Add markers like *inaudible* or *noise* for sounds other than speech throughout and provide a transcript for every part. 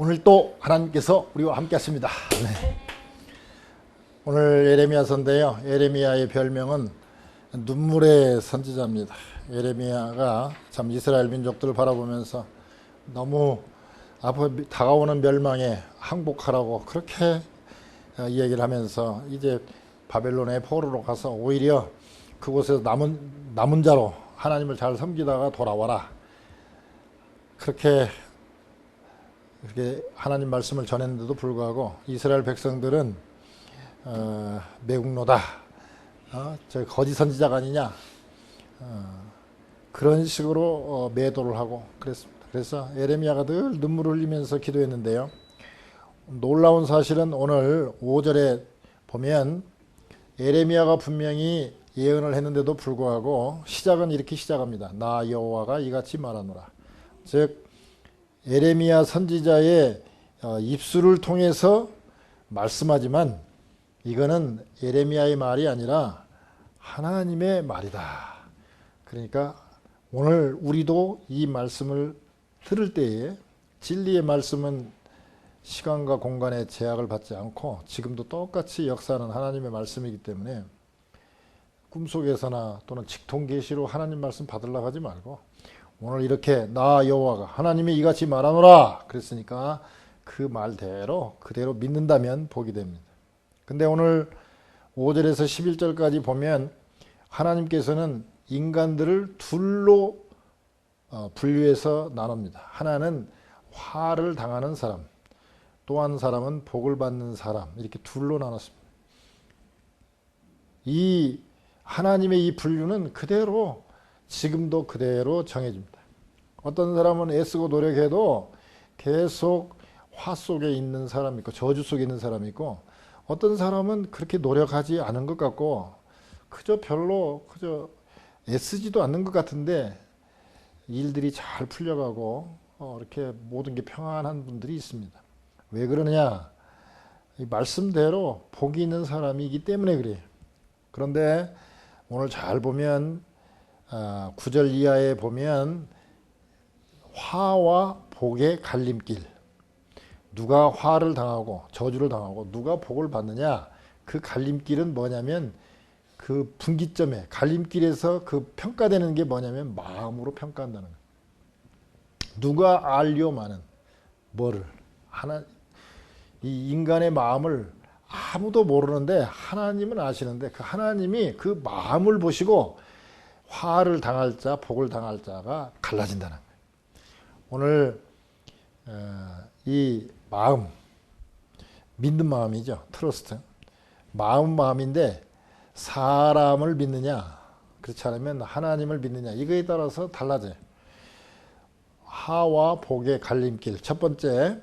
오늘 또 하나님께서 우리와 함께 하십니다. 네. 오늘 예레미야서인데요. 예레미야의 별명은 눈물의 선지자입니다. 예레미야가 참 이스라엘 민족들을 바라보면서 너무 앞으로 다가오는 멸망에 항복하라고 그렇게 어, 이야기를 하면서 이제 바벨론의 포로로 가서 오히려 그곳에서 남은 남은 자로 하나님을 잘 섬기다가 돌아와라. 그렇게 그렇게 하나님 말씀을 전했는데도 불구하고 이스라엘 백성들은 어, 매국노다, 어, 저 거짓 선지자가 아니냐 어, 그런 식으로 어, 매도를 하고 그랬습니다. 그래서 에레미야가 늘 눈물을 흘리면서 기도했는데요. 놀라운 사실은 오늘 5절에 보면 에레미야가 분명히 예언을 했는데도 불구하고 시작은 이렇게 시작합니다. 나 여호와가 이같이 말하노라. 즉 에레미야 선지자의 어, 입술을 통해서 말씀하지만 이거는 에레미야의 말이 아니라 하나님의 말이다. 그러니까 오늘 우리도 이 말씀을 들을 때에 진리의 말씀은 시간과 공간의 제약을 받지 않고 지금도 똑같이 역사하는 하나님의 말씀이기 때문에 꿈속에서나 또는 직통계시로 하나님 말씀 받으려고 하지 말고 오늘 이렇게 나 여호와가 하나님이 이같이 말하노라 그랬으니까 그 말대로 그대로 믿는다면 복이 됩니다. 근데 오늘 5절에서 11절까지 보면 하나님께서는 인간들을 둘로 어, 분류해서 나눕니다. 하나는 화를 당하는 사람, 또 한 사람은 복을 받는 사람 이렇게 둘로 나눴습니다. 이 하나님의 이 분류는 그대로 지금도 그대로 정해집니다. 어떤 사람은 애쓰고 노력해도 계속 화 속에 있는 사람이 있고 저주 속에 있는 사람이 있고 어떤 사람은 그렇게 노력하지 않은 것 같고 그저 별로 그저 애쓰지도 않는 것 같은데 일들이 잘 풀려가고 어, 이렇게 모든 게 평안한 분들이 있습니다. 왜 그러느냐? 말씀대로 복이 있는 사람이기 때문에 그래요. 그런데 오늘 잘 보면 아, 9절 이하에 보면 화와 복의 갈림길. 누가 화를 당하고 저주를 당하고 누가 복을 받느냐? 그 갈림길은 뭐냐면 그 분기점에 갈림길에서 그 평가되는 게 뭐냐면 마음으로 평가한다는 거예요. 누가 알려 마는 뭐를? 하나 이 인간의 마음을 아무도 모르는데 하나님은 아시는데 그 하나님이 그 마음을 보시고 화를 당할 자, 복을 당할 자가 갈라진다는 거예요. 오늘 어, 이 마음, 믿는 마음이죠. 트러스트. 마음 마음인데 사람을 믿느냐, 그렇지 않으면 하나님을 믿느냐 이거에 따라서 달라져요. 하와 복의 갈림길. 첫 번째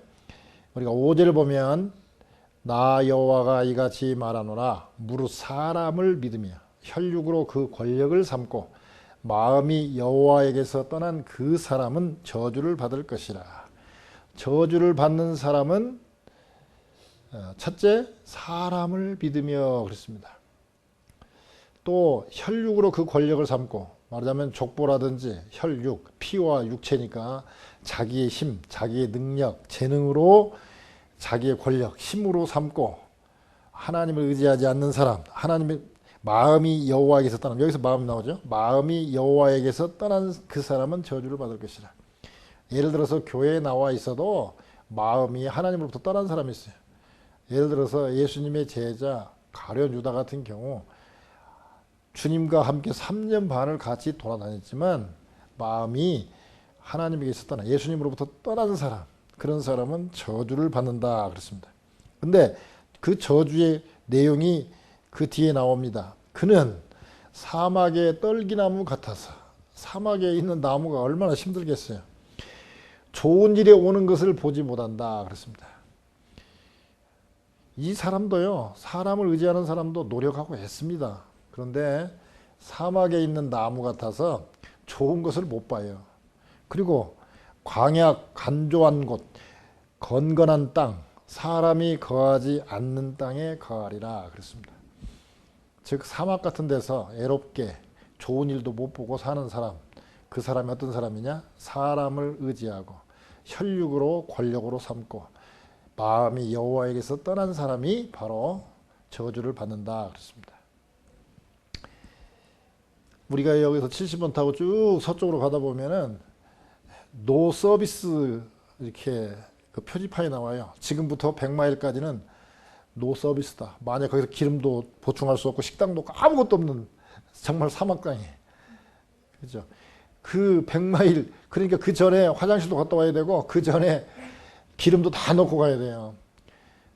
우리가 5절을 보면 나 여호와가 이같이 말하노라 무릇 사람을 믿으며 혈육으로 그 권력을 삼고 마음이 여호와에게서 떠난 그 사람은 저주를 받을 것이라. 저주를 받는 사람은 어, 첫째 사람을 믿으며 그랬습니다. 또 혈육으로 그 권력을 삼고 말하자면 족보라든지 혈육, 피와 육체니까 자기의 힘, 자기의 능력, 재능으로 자기의 권력, 힘으로 삼고 하나님을 의지하지 않는 사람, 하나님의 마음이 여호와에게서 떠난 여기서 마음 나오죠. 마음이 여호와에게서 떠난 그 사람은 저주를 받을 것이라. 예를 들어서 교회에 나와 있어도 마음이 하나님으로부터 떠난 사람이 있어요. 예를 들어서 예수님의 제자 가룟 유다 같은 경우 주님과 함께 3년 반을 같이 돌아다녔지만 마음이 하나님에게서 떠나 예수님으로부터 떠난 사람 그런 사람은 저주를 받는다 그랬습니다. 근데 그 저주의 내용이 그 뒤에 나옵니다. 그는 사막의 떨기나무 같아서 사막에 있는 나무가 얼마나 힘들겠어요. 좋은 일에 오는 것을 보지 못한다 그랬습니다. 이 사람도요, 사람을 의지하는 사람도 노력하고 했습니다. 그런데 사막에 있는 나무 같아서 좋은 것을 못 봐요. 그리고 광야 간조한 곳, 건건한 땅, 사람이 거하지 않는 땅에 거하리라 그랬습니다. 즉 사막 같은 데서 애롭게 좋은 일도 못 보고 사는 사람, 그 사람이 어떤 사람이냐? 사람을 의지하고 혈육으로 권력으로 삼고 마음이 여호와에게서 떠난 사람이 바로 저주를 받는다 그렇습니다. 우리가 여기서 70번 타고 쭉 서쪽으로 가다 보면은 노 서비스 이렇게 그 표지판이 나와요. 지금부터 100마일까지는 노 서비스다. 만약 거기서 기름도 보충할 수 없고 식당도 없고 아무것도 없는 정말 사막강이. 그죠? 그 100마일 그러니까 그 전에 화장실도 갔다 와야 되고 그 전에 기름도 다 넣고 가야 돼요.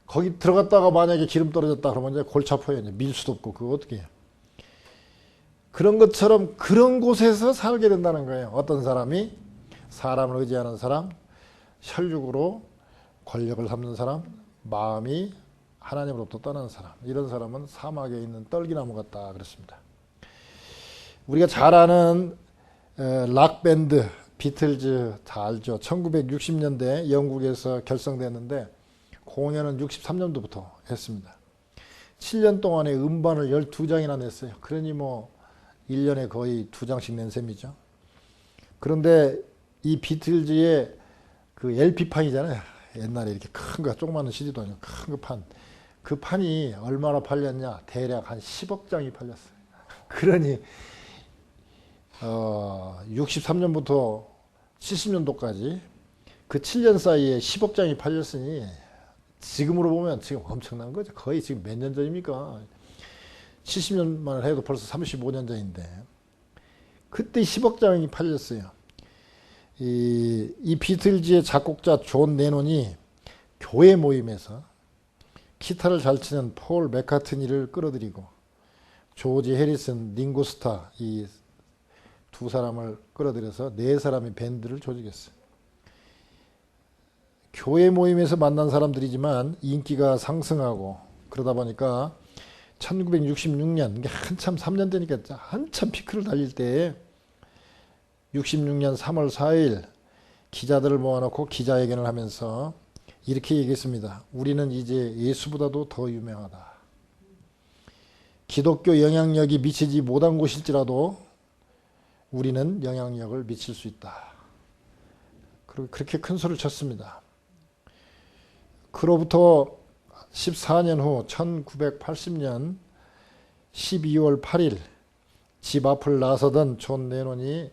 거기 들어갔다가 만약에 기름 떨어졌다 그러면 이제 골치 아파요. 이제 밀 수도 없고 그거 어떻게 해요? 그런 것처럼 그런 곳에서 살게 된다는 거예요. 어떤 사람이 사람을 의지하는 사람, 혈육으로 권력을 삼는 사람, 마음이 하나님으로부터 떠나는 사람. 이런 사람은 사막에 있는 떨기나무 같다 그랬습니다. 우리가 잘 아는 락 밴드 비틀즈 다 알죠. 1960년대 영국에서 결성됐는데 공연은 63년도부터 했습니다. 7년 동안에 음반을 12장이나 냈어요. 그러니 뭐 1년에 거의 두 장씩 낸 셈이죠. 그런데 이 비틀즈의 그 LP판이잖아요. 옛날에 이렇게 큰 거, 조그마한 CD도 아니고 큰거 판. 그 판이 얼마나 팔렸냐? 대략 한 10억 장이 팔렸어요. *laughs* 그러니, 어, 63년부터 70년도까지 그 7년 사이에 10억 장이 팔렸으니 지금으로 보면 지금 엄청난 거죠. 거의 지금 몇 년 전입니까? 70년만 해도 벌써 35년 전인데 그때 10억 장이 팔렸어요. 이, 이 비틀즈의 작곡자 존 레논이 교회 모임에서 기타를 잘 치는 폴 맥카트니를 끌어들이고 조지 해리슨, 링고스타 이 두 사람을 끌어들여서 네 사람의 밴드를 조직했어요. 교회 모임에서 만난 사람들이지만 인기가 상승하고 그러다 보니까 1966년 이게 한참 3년 되니까 한참 피크를 달릴 때에 66년 3월 4일 기자들을 모아놓고 기자회견을 하면서 이렇게 얘기했습니다. 우리는 이제 예수보다도 더 유명하다. 기독교 영향력이 미치지 못한 곳일지라도 우리는 영향력을 미칠 수 있다. 그렇게 큰 소리를 쳤습니다. 그로부터 14년 후 1980년 12월 8일 집 앞을 나서던 존 레논이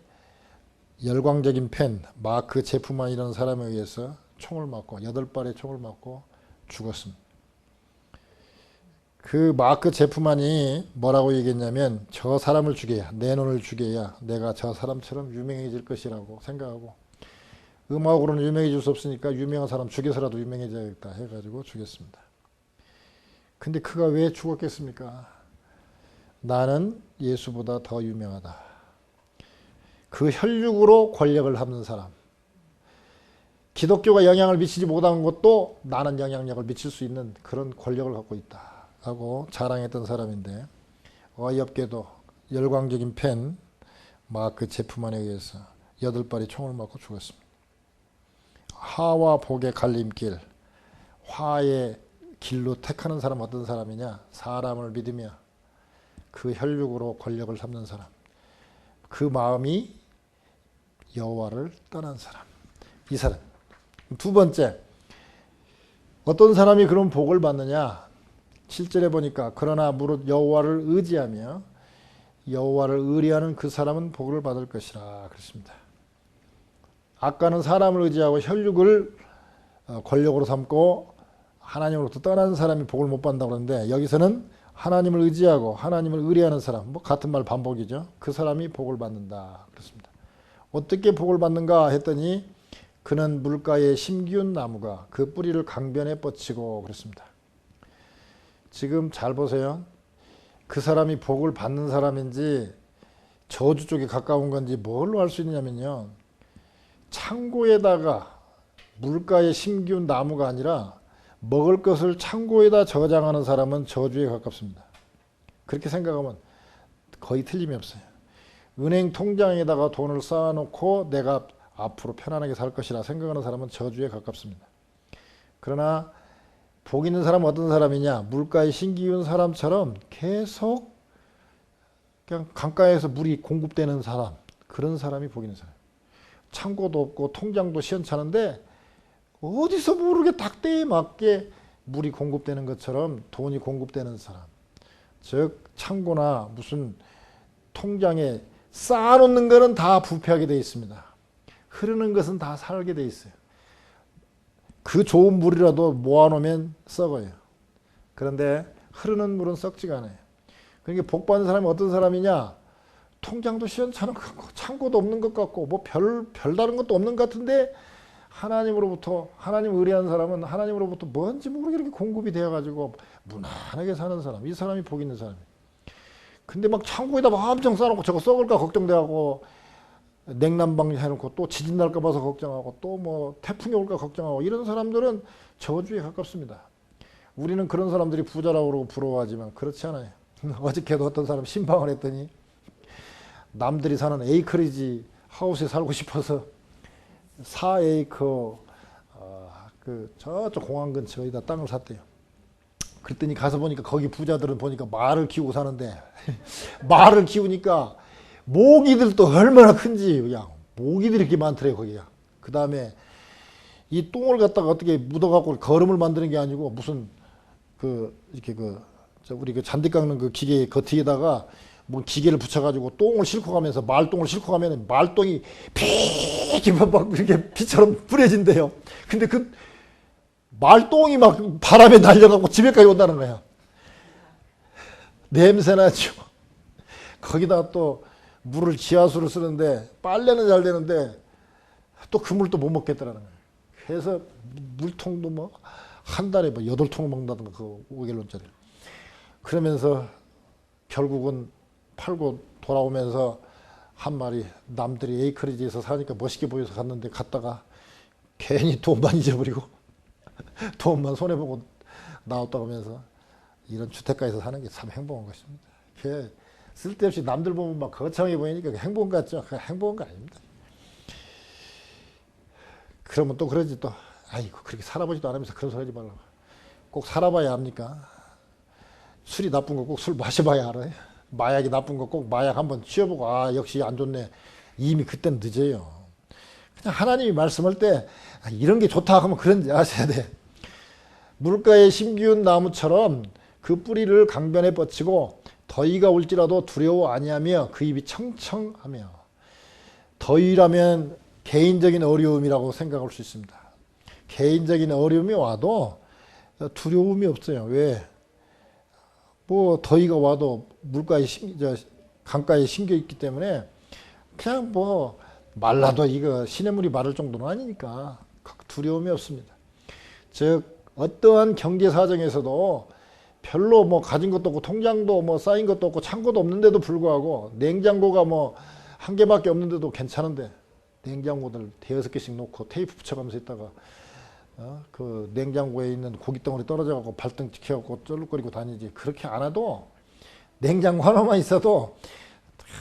열광적인 팬 마크 제프만이라는 사람에 의해서 총을 맞고 여덟 발의 총을 맞고 죽었습니다. 그 마크 제프만이 뭐라고 얘기했냐면 저 사람을 죽여야 레논을 죽여야 내가 저 사람처럼 유명해질 것이라고 생각하고 음악으로는 유명해질 수 없으니까 유명한 사람 죽여서라도 유명해져야겠다 해가지고 죽였습니다. 근데 그가 왜 죽었겠습니까? 나는 예수보다 더 유명하다. 그 혈육으로 권력을 잡는 사람. 기독교가 영향을 미치지 못한 것도 나는 영향력을 미칠 수 있는 그런 권력을 갖고 있다. 하고 자랑했던 사람인데 어이없게도 열광적인 팬 마크 제프만에 의해서 여덟 발의 총을 맞고 죽었습니다. 하와 복의 갈림길, 화의 길로 택하는 사람 어떤 사람이냐? 사람을 믿으며 그 혈육으로 권력을 삼는 사람. 그 마음이 여호와를 떠난 사람. 이 사람. 두 번째. 어떤 사람이 그런 복을 받느냐? 7절에 보니까 그러나 무릇 여호와를 의지하며 여호와를 의리하는 그 사람은 복을 받을 것이라 그랬습니다. 아까는 사람을 의지하고 혈육을 어, 권력으로 삼고 하나님으로부터 떠난 사람이 복을 못 받는다고 그러는데 여기서는 하나님을 의지하고 하나님을 의뢰하는 사람, 뭐 같은 말 반복이죠. 그 사람이 복을 받는다. 그렇습니다. 어떻게 복을 받는가 했더니 그는 물가에 심기운 나무가 그 뿌리를 강변에 뻗치고 그랬습니다. 지금 잘 보세요. 그 사람이 복을 받는 사람인지 저주 쪽에 가까운 건지 뭘로 알 수 있냐면요. 창고에다가 물가에 심기운 나무가 아니라 먹을 것을 창고에다 저장하는 사람은 저주에 가깝습니다. 그렇게 생각하면 거의 틀림이 없어요. 은행 통장에다가 돈을 쌓아놓고 내가 앞으로 편안하게 살 것이라 생각하는 사람은 저주에 가깝습니다. 그러나 복 있는 사람은 어떤 사람이냐? 물가에 신기운 사람처럼 계속 그냥 강가에서 물이 공급되는 사람, 그런 사람이 복 있는 사람. 창고도 없고 통장도 시원찮은데 어디서 모르게 닭대에 맞게 물이 공급되는 것처럼 돈이 공급되는 사람. 즉 창고나 무슨 통장에 쌓아놓는 것은 다 부패하게 되어 있습니다. 흐르는 것은 다 살게 되어 있어요. 그 좋은 물이라도 모아놓으면 썩어요. 그런데 흐르는 물은 썩지가 않아요. 그러니까 복 받는 사람이 어떤 사람이냐? 통장도 시원찮은 것 같고 창고도 없는 것 같고 뭐 별 별다른 것도 없는 것 같은데 하나님으로부터 하나님 의뢰한 사람은 하나님으로부터 뭔지 모르게 이렇게 공급이 되어 가지고 무난하게 사는 사람 이 사람이 복 있는 사람이에요. 근데 막 창고에다 막 엄청 쌓아놓고 저거 썩을까 걱정돼하고 냉난방 해놓고 또 지진 날까 봐서 걱정하고 또 뭐 태풍이 올까 걱정하고 이런 사람들은 저주에 가깝습니다. 우리는 그런 사람들이 부자라고 그러고 부러워하지만 그렇지 않아요. *laughs* 어저께도 어떤 사람 신방을 했더니 남들이 사는 에이크리지 하우스에 살고 싶어서 4에이커 어, 그 저쪽 공항 근처에다 땅을 샀대요. 그랬더니 가서 보니까 거기 부자들은 보니까 말을 키우고 사는데 *laughs* 말을 키우니까 모기들도 얼마나 큰지 그냥 모기들이 이렇게 많더래요 거기가. 그 다음에 이 똥을 갖다가 어떻게 묻어갖고 거름을 만드는 게 아니고 무슨 그 이렇게 그 우리 그 잔디 깎는 그 기계 겉에다가 뭐 기계를 붙여가지고 똥을 싣고 가면서 말똥을 싣고 가면 말똥이 피기 막 이렇게 비처럼 뿌려진대요. 근데 그 말똥이 막 바람에 날려가고 집에까지 온다는 거야. 냄새 나죠. 거기다 또 물을 지하수를 쓰는데 빨래는 잘 되는데 또 그 물도 못 먹겠다라는 거예요. 그래서 물통도 뭐 한 달에 뭐 여덟 통 먹는다든가 그 5갤론짜리. 그러면서 결국은 팔고 돌아오면서 한 마리 남들이 에이크리지에서 사니까 멋있게 보여서 갔는데 갔다가 괜히 돈만 *laughs* 잊어버리고 *laughs* 돈만 손해보고 나왔다 오면서 이런 주택가에서 사는 게 참 행복한 것입니다. 쓸데없이 남들 보면 막 거창해 보이니까 행복한 것 같죠? 그 행복한 거 아닙니다. 그러면 또 그러지 또 아이고 그렇게 살아보지도 않으면서 그런 소리 하지 말라고. 꼭 살아봐야 합니까? 술이 나쁜 거 꼭 술 마셔봐야 알아요. 마약이 나쁜 거 꼭 마약 한번 취해보고 아 역시 안 좋네. 이미 그때는 늦어요. 그냥 하나님이 말씀할 때 아, 이런 게 좋다 하면 그런 지 아셔야 돼. 물가에 심기운 나무처럼 그 뿌리를 강변에 뻗치고 더위가 올지라도 두려워 아니하며 그 입이 청청하며 더위라면 개인적인 어려움이라고 생각할 수 있습니다. 개인적인 어려움이 와도 두려움이 없어요. 왜? 뭐 더위가 와도 물가에 강가에 심겨 있기 때문에 그냥 뭐 말라도 이거 시냇물이 마를 정도는 아니니까 두려움이 없습니다. 즉 어떠한 경제 사정에서도 별로 뭐 가진 것도 없고 통장도 뭐 쌓인 것도 없고 창고도 없는데도 불구하고 냉장고가 뭐 한 개밖에 없는데도 괜찮은데 냉장고들 대여섯 개씩 놓고 테이프 붙여가면서 있다가 어? 그 냉장고에 있는 고기 덩어리 떨어져갖고 발등 찍혀갖고 쩔룩거리고 다니지 그렇게 안 해도 냉장고 하나만 있어도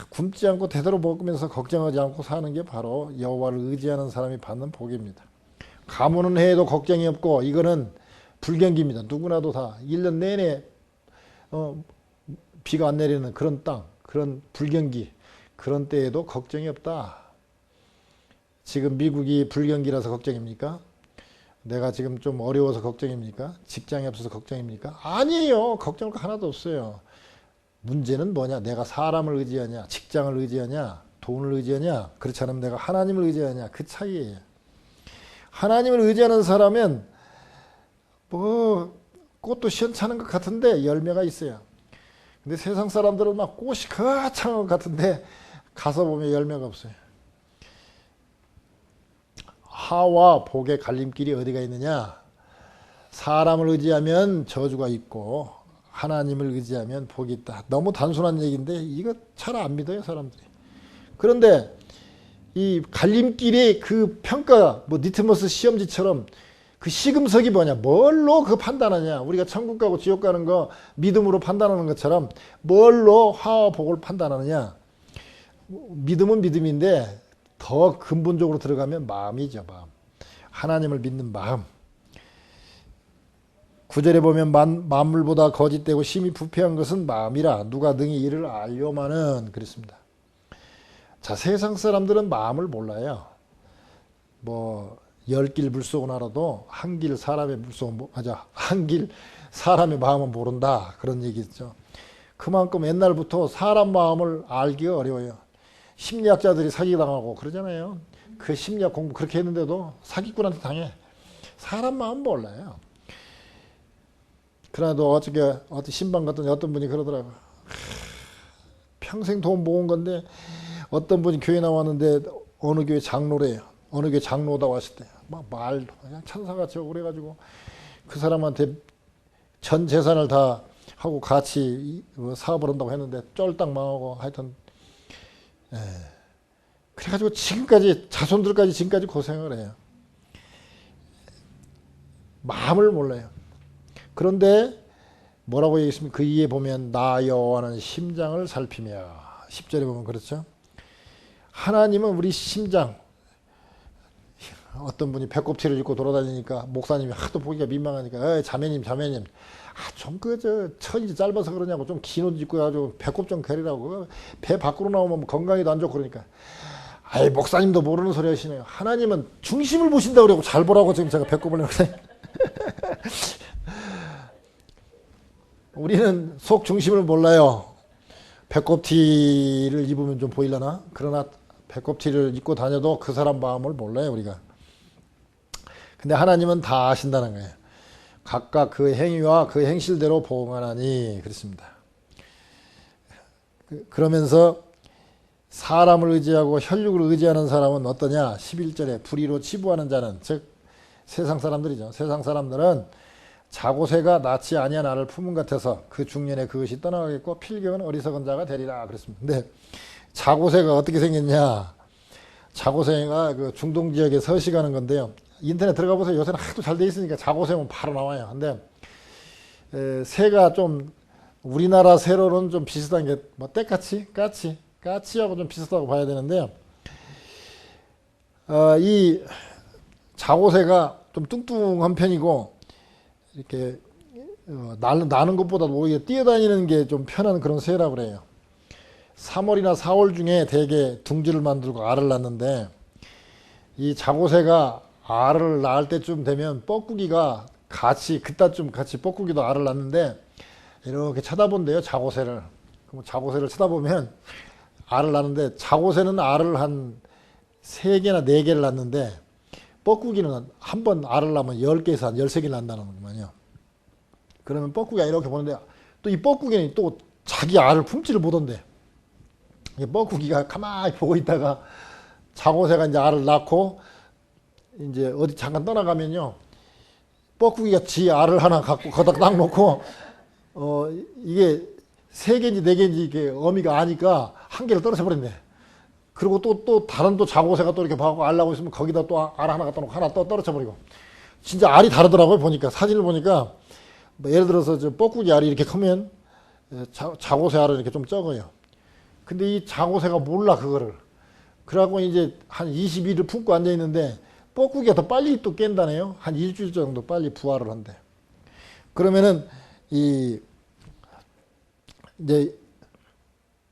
굶지 않고 대대로 먹으면서 걱정하지 않고 사는 게 바로 여호와를 의지하는 사람이 받는 복입니다. 가문은 해도 걱정이 없고 이거는 불경기입니다. 누구나도 다 1년 내내 어, 비가 안 내리는 그런 땅, 그런 불경기, 그런 때에도 걱정이 없다. 지금 미국이 불경기라서 걱정입니까? 내가 지금 좀 어려워서 걱정입니까? 직장이 없어서 걱정입니까? 아니에요. 걱정할 거 하나도 없어요. 문제는 뭐냐? 내가 사람을 의지하냐? 직장을 의지하냐? 돈을 의지하냐? 그렇지 않으면 내가 하나님을 의지하냐? 그 차이예요. 하나님을 의지하는 사람은 뭐 꽃도 시원찮은 것 같은데 열매가 있어요. 근데 세상 사람들은 막 꽃이 거창한 것 같은데 가서 보면 열매가 없어요. 하와 복의 갈림길이 어디가 있느냐? 사람을 의지하면 저주가 있고 하나님을 의지하면 복이 있다. 너무 단순한 얘기인데 이거 잘 안 믿어요 사람들이. 그런데 이 갈림길의 그 평가 뭐 니트머스 시험지처럼 그 시금석이 뭐냐? 뭘로 그 판단하냐? 우리가 천국 가고 지옥 가는 거 믿음으로 판단하는 것처럼 뭘로 화와 복을 판단하느냐? 믿음은 믿음인데 더 근본적으로 들어가면 마음이죠, 마음. 하나님을 믿는 마음. 구절에 보면 만, 만물보다 거짓되고 심히 부패한 것은 마음이라 누가 능히 이를 알려마는 그랬습니다. 자, 세상 사람들은 마음을 몰라요. 뭐 열 길 물속은 알아도 한 길 사람의 물속은 모- 맞아 한 길 사람의 마음은 모른다 그런 얘기죠. 그만큼 옛날부터 사람 마음을 알기가 어려워요. 심리학자들이 사기당하고 그러잖아요. 그 심리학 공부 그렇게 했는데도 사기꾼한테 당해. 사람 마음 몰라요. 그래도 어저께 어떤 신방 갔더니 어떤 분이 그러더라고. 평생 돈 모은 건데 어떤 분이 교회 나왔는데 어느 교회 장로래요. 어느 교회 장로다 왔을 때 막 말도 그냥 천사같이 그래가지고 그 사람한테 전 재산을 다 하고 같이 이- 뭐 사업을 한다고 했는데 쫄딱 망하고 하여튼 예. 그래가지고 지금까지 자손들까지 지금까지 고생을 해요. 마음을 몰라요. 그런데 뭐라고 얘기했습니까? 그 이에 보면 나 여호와는 심장을 살피며 10절에 보면 그렇죠. 하나님은 우리 심장 어떤 분이 배꼽티를 입고 돌아다니니까 목사님이 하도 보기가 민망하니까 에 자매님 자매님. 아 좀 그 저 천이 짧아서 그러냐고 좀 긴 옷 입고 가지고 배꼽 좀 가리라고. 배 밖으로 나오면 건강에도 안 좋고 그러니까. 아이 목사님도 모르는 소리 하시네요 하나님은 중심을 보신다 그러고 잘 보라고 지금 제가 배꼽을 내고 *laughs* 우리는 속 중심을 몰라요. 배꼽티를 입으면 좀 보이려나? 그러나 배꼽티를 입고 다녀도 그 사람 마음을 몰라요 우리가 근데 하나님은 다 아신다는 거예요. 각각 그 행위와 그 행실대로 보응하나니 그렇습니다. 그- 그러면서 사람을 의지하고 혈육을 의지하는 사람은 어떠냐? 11절에 불의로 치부하는 자는 즉 세상 사람들이죠. 세상 사람들은 자고새가 낫지 아니한 알을 품은 같아서 그 중년에 그것이 떠나가겠고 필경은 어리석은 자가 되리라 그랬습니다. 근데 자고새가 어떻게 생겼냐? 자고새가 그 중동 지역에 서식하는 건데요. 인터넷 들어가 보세요. 요새는 하도 잘 돼 있으니까 자고새면 바로 나와요. 근데 에, 새가 좀 우리나라 새로는 좀 비슷한 게 뭐 때까치, 까치, 까치하고 좀 비슷하다고 봐야 되는데요. 어, 이 자고새가 좀 뚱뚱한 편이고 이렇게 어, 나는, 나는 것보다 오히려 뛰어다니는 게 좀 편한 그런 새라고 그래요. 3월이나 4월 중에 대개 둥지를 만들고 알을 낳는데 이 자고새가 알을 낳을 때쯤 되면 뻐꾸기가 같이 그따쯤 같이 뻐꾸기도 알을 낳는데 이렇게 쳐다본대요 자고새를 그럼 자고새를 쳐다보면 알을 낳는데 자고새는 알을 한 세 개나 네 개를 낳는데 뻐꾸기는 한 번 알을 낳으면 열 개에서 한 열세 개를 낳는다는 거군요. 그러면 뻐꾸기가 이렇게 보는데 또 이 뻐꾸기는 또 자기 알을 품지를 못한대. 이 뻐꾸기가 가만히 보고 있다가 자고새가 이제 알을 낳고 이제 어디 잠깐 떠나가면요. 뻐꾸기가 지 알을 하나 갖고 거기다 딱 놓고 어 이게 세 개인지 네 개인지 이게 어미가 아니까 한 개를 떨어져 버린대. 그리고 또또 다른 또 자고새가 또 이렇게 봐고 알 나고 있으면 거기다 또 알 하나 갖다 놓고 하나 또 떨어져 버리고 진짜 알이 다르더라고요 보니까 사진을 보니까 뭐 예를 들어서 저 뻐꾸기 알이 이렇게 크면 자, 자고새 알은 이렇게 좀 적어요. 근데 이 자고새가 몰라 그거를. 그래갖고 이제 한 20일을 품고 앉아 있는데 뻐꾸기가 더 빨리 또 깬다네요. 한 일주일 정도 빨리 부화를 한대. 그러면은 이 이제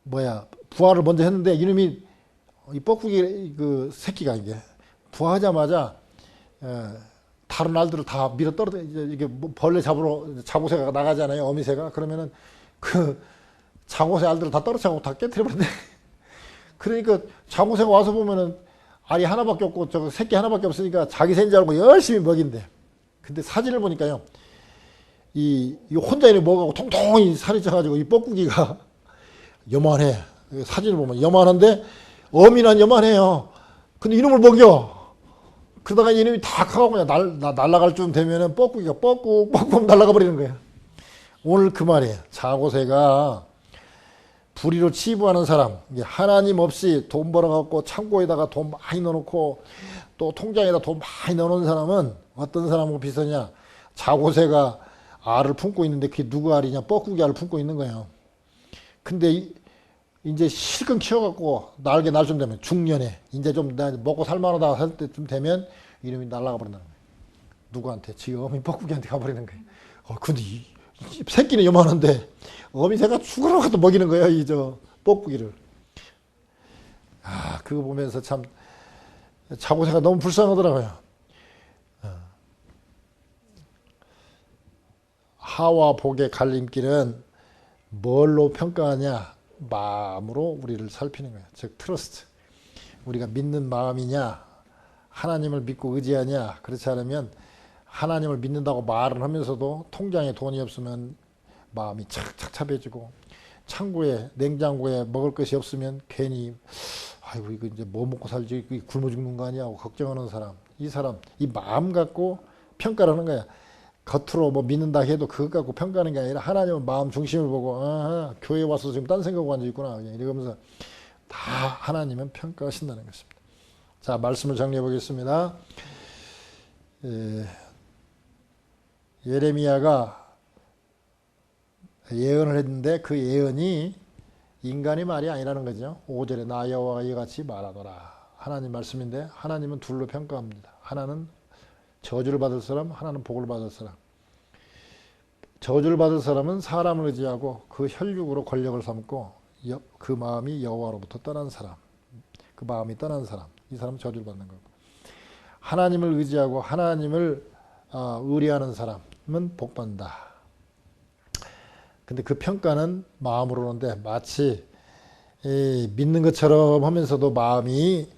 뭐야 부화를 먼저 했는데 이놈이 이 뻐꾸기 그 새끼가 이게 부화하자마자 에, 다른 알들을 다 밀어 떨어져 이제 이게 뭐 벌레 잡으러 자고새가 나가잖아요 어미새가 그러면은 그 자고새 알들을 다 떨어져가고 다 깨뜨려 버린대. *laughs* 그러니까 자고새가 와서 보면은 알이 하나밖에 없고 저 새끼 하나밖에 없으니까 자기 새인 줄 알고 열심히 먹인대. 근데 사진을 보니까요. 이, 이 혼자 이렇게 먹하고 통통이 살이 쪄가지고 이 뻐꾸기가 *laughs* 요만해. 사진을 보면 요만한데 어미는 요만해요. 근데 이놈을 먹여. 그러다가 이놈이 다 커가고 그냥 날, 나- 날아갈 쯤 되면은 뻐꾸기가 뻐꾹 뻐꾹 날아가 버리는 거야. 오늘 그 말이에요. 자고새가 불의로 치부하는 사람, 하나님 없이 돈 벌어갖고 창고에다가 돈 많이 넣어놓고 또 통장에다 돈 많이 넣어놓은 사람은 어떤 사람하고 비슷하냐? 자고새가 알을 품고 있는데 그게 누구 알이냐? 뻐꾸기 알을 품고 있는 거예요. 근데 이, 이제 실컷 키워갖고 날개 날 좀 되면 중년에 이제 좀나 먹고 살만하다 할 때쯤 되면 이름이 날아가 버린다는 거예요. 누구한테? 지 어미 뻐꾸기한테 가버리는 거예요. 어, 근데 이, 이 새끼는 요만한데 어미 새가 죽으러 가도 먹이는 거예요. 이 저 뻐꾸기를. 아, 그거 보면서 참 자고새가 너무 불쌍하더라고요. 어. 하와 복의 갈림길은 뭘로 평가하냐? 마음으로 우리를 살피는 거예요. 즉 트러스트. 우리가 믿는 마음이냐? 하나님을 믿고 의지하냐? 그렇지 않으면 하나님을 믿는다고 말을 하면서도 통장에 돈이 없으면 마음이 착착잡해지고 창고에 냉장고에 먹을 것이 없으면 괜히 아이고 이거 이제 뭐 먹고 살지? 굶어 죽는 거 아니야? 하고 걱정하는 사람. 이 사람 이 마음 갖고 평가를 하는 거야. 겉으로 뭐 믿는다 해도 그것 갖고 평가하는 게 아니라 하나님은 마음 중심을 보고 아, 교회 와서 지금 딴 생각하고 앉아 있구나. 이러면서 다 하나님은 평가하신다는 것입니다. 자 말씀을 정리해 보겠습니다. 에, 예레미야가 예언을 했는데 그 예언이 인간의 말이 아니라는 거죠. 5절에 나 여호와가 이같이 말하더라. 하나님 말씀인데 하나님은 둘로 평가합니다. 하나는 저주를 받을 사람, 하나는 복을 받을 사람. 저주를 받을 사람은 사람을 의지하고 그 혈육으로 권력을 삼고 여, 그 마음이 여호와로부터 떠난 사람. 그 마음이 떠난 사람. 이 사람은 저주를 받는 거고. 하나님을 의지하고 하나님을 어, 의뢰하는 사람 은복 받는다. 근데 그 평가는 마음으로 하는데 마치 이 믿는 것처럼 하면서도 마음이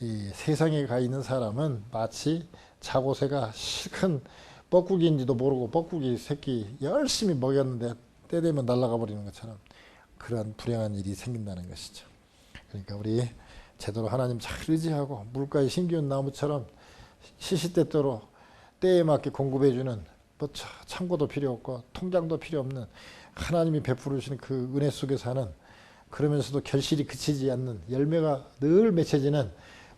이 세상에 가 있는 사람은 마치 자고새가 실큰 뻐꾸기인지도 모르고 뻐꾸기 새끼 열심히 먹였는데 때 되면 날아가 버리는 것처럼 그러한 불행한 일이 생긴다는 것이죠. 그러니까 우리 제대로 하나님 잘 의지하고 물가에 심기운 나무처럼 시시때때로 때에 맞게 공급해주는 뭐 창고도 필요 없고 통장도 필요 없는 하나님이 베풀으시는 그 은혜 속에 사는 그러면서도 결실이 그치지 않는 열매가 늘 맺혀지는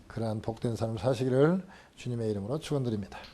그러한 복된 삶을 사시기를 주님의 이름으로 축원드립니다.